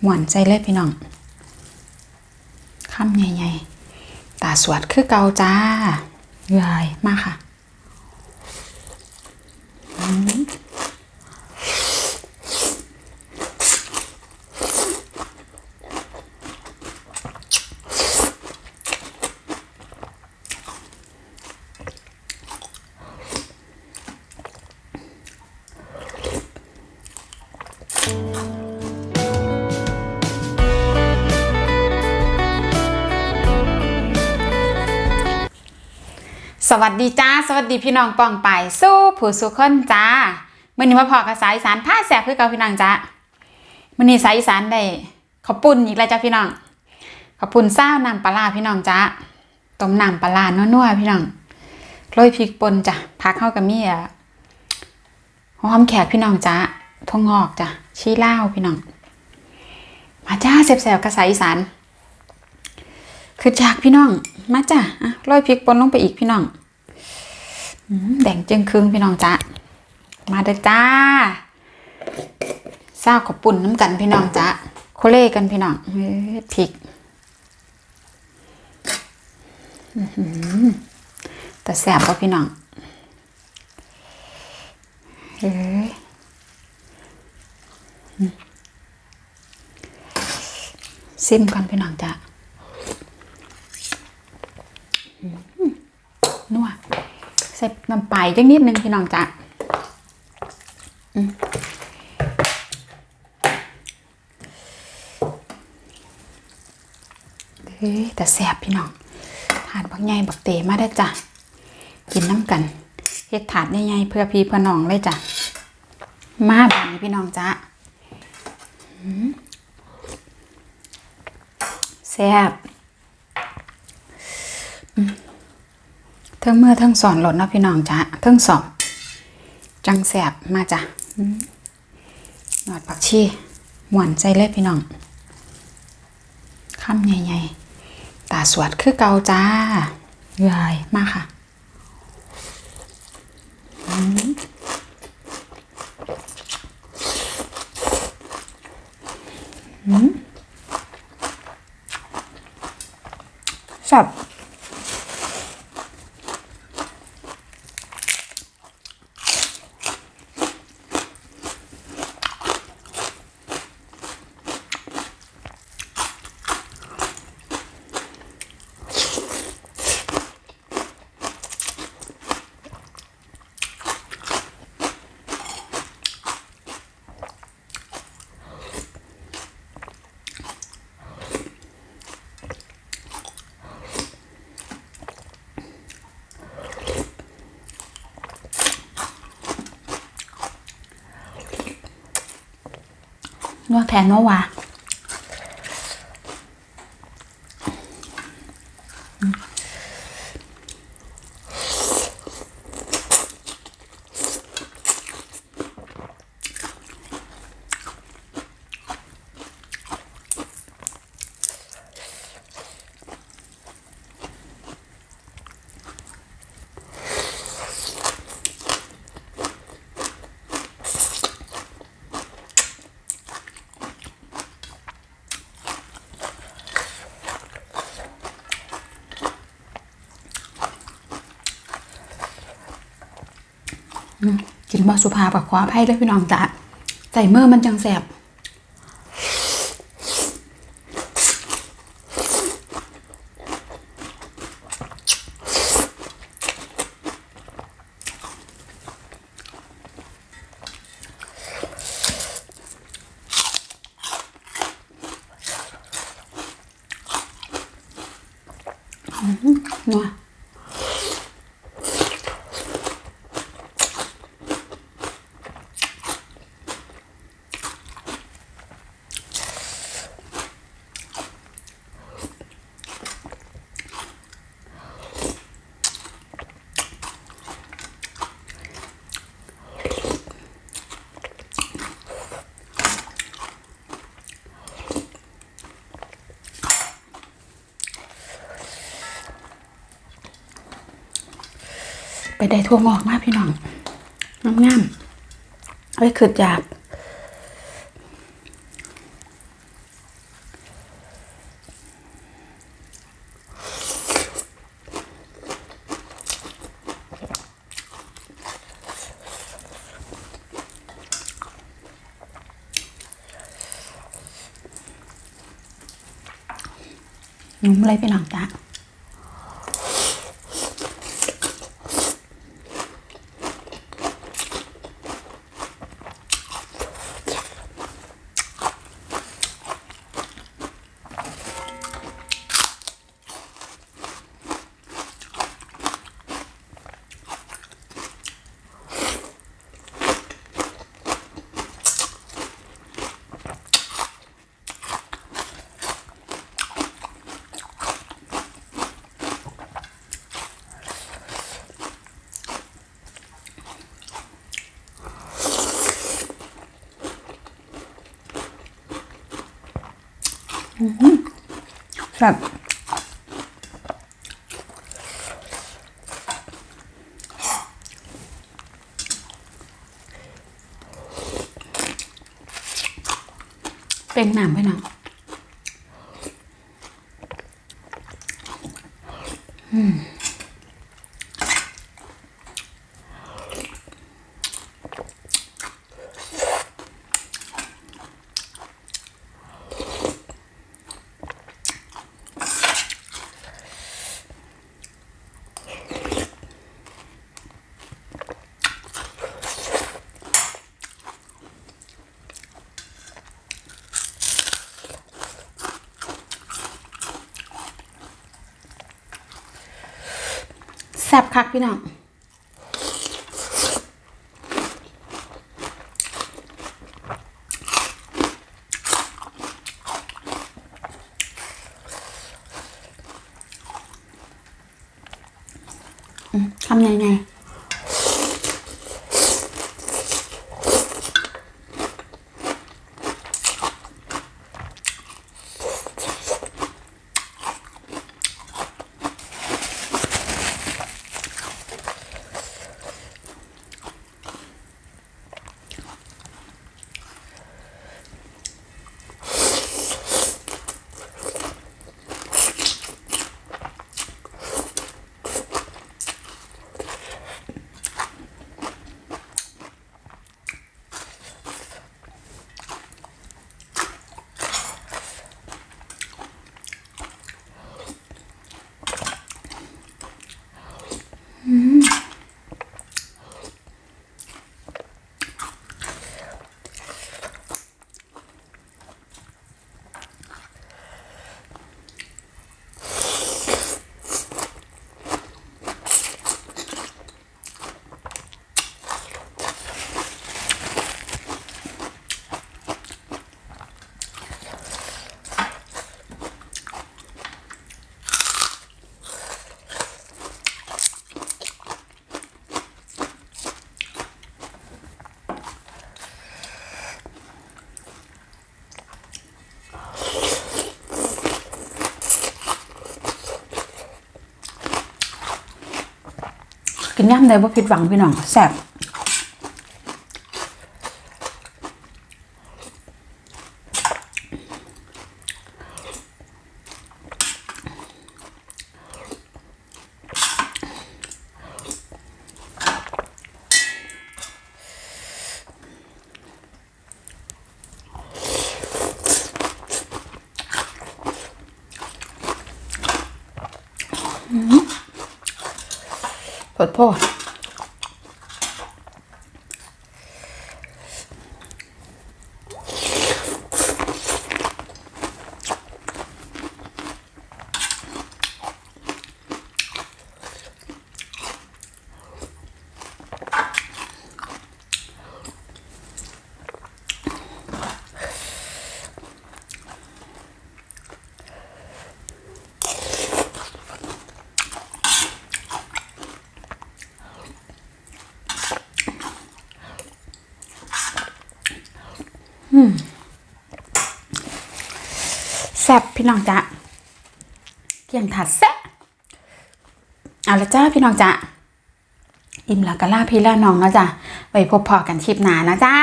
หมวนใจเลยพี่น้องคำใหญ่ๆตาสวดคือเกาจ้ายายมากค่ะ สวัสดีจ้า สวัสดีพี่น้องปองไปายสู้ผู้สุคนจ้ามื่อนี้มาพอกับสายอีสานผ้าแสบคือเก่าพี่น้องจ้ามื่อนี้สายอีสานได้ขาวปุ่นอีกแล้วจ้าพี่น้องขาวปุ่นเศร้าน้ำปลาร้าพี่น้องจ้าต้มน้ำปลาร้านัวๆพี่น้องโรยพริกป่นจ้ะพักเข้ากับมีอะหอมแขกพี่น้องจ้าทงงอกจ้ะชี้เล่าพี่น้อง มาจ้าแสบๆกับสายอีสานคือจากพี่น้อง มาจ้ะอะโรยพริกป่นลงไปอีกพี่น้องแดงจึงครึ่งพี่น้องจ้ะมาเด้อจ้าเศร้ากับปุ่นน้ำกันพี่น้องจ้ะโคเล่กันพี่น้องเฮ้ยพริกแต่แสบป่ะพี่น้องเฮ้ยซิมกันพี่น้องจ้ะ นัวใส่น้ำปลาจักนิดนึงพี่น้องจ้ะเฮ้ยแต่แสบพี่น้องถาดบักใหญ่บักเตมาได้จ้ะ กินน้ำกันเฮ็ดถาดใหญ่ๆเพื่อพี่เพื่อน้องเลยจ้ะ มาแบบนี้พี่น้องจ้ะแซ่บ ทั้งเมื่อเทั้งสอนหล่นเนาะพี่น้องจ้ะเทั้งสอบจังแสบมาจ้ะอืมหนอดผักชีหมวนใจเลยพี่น้องคำใหญ่ๆตาสวดคือเกาจ้ายายมากค่ะอืม วดแทนเมื่อวา กินบอสุภาพกับขออภัยด้วยพี่น้องจ้ะใส่เมื่อมันจังแสบ ได้ทั่วงอกมากพี่น้องงามๆามไว้ขึ้นหยาบนุ่มเลยพี่น้องจ้ะ แบบเป็นหนามไปหนังแซ่บคักพี่น้อง ย่ำได้บ่ผิดหวังพี่น้องแซ่บโพดโพด แซ่บพี่น้องจ้ะเกี่ยงถัดแซ่บเอาละจ้าพี่น้องจ้ะอิ่มแล้วก็ลาพี่ลาน้องเนาะจ้ะไว้พบพอกันคลิปหน้านะจ้า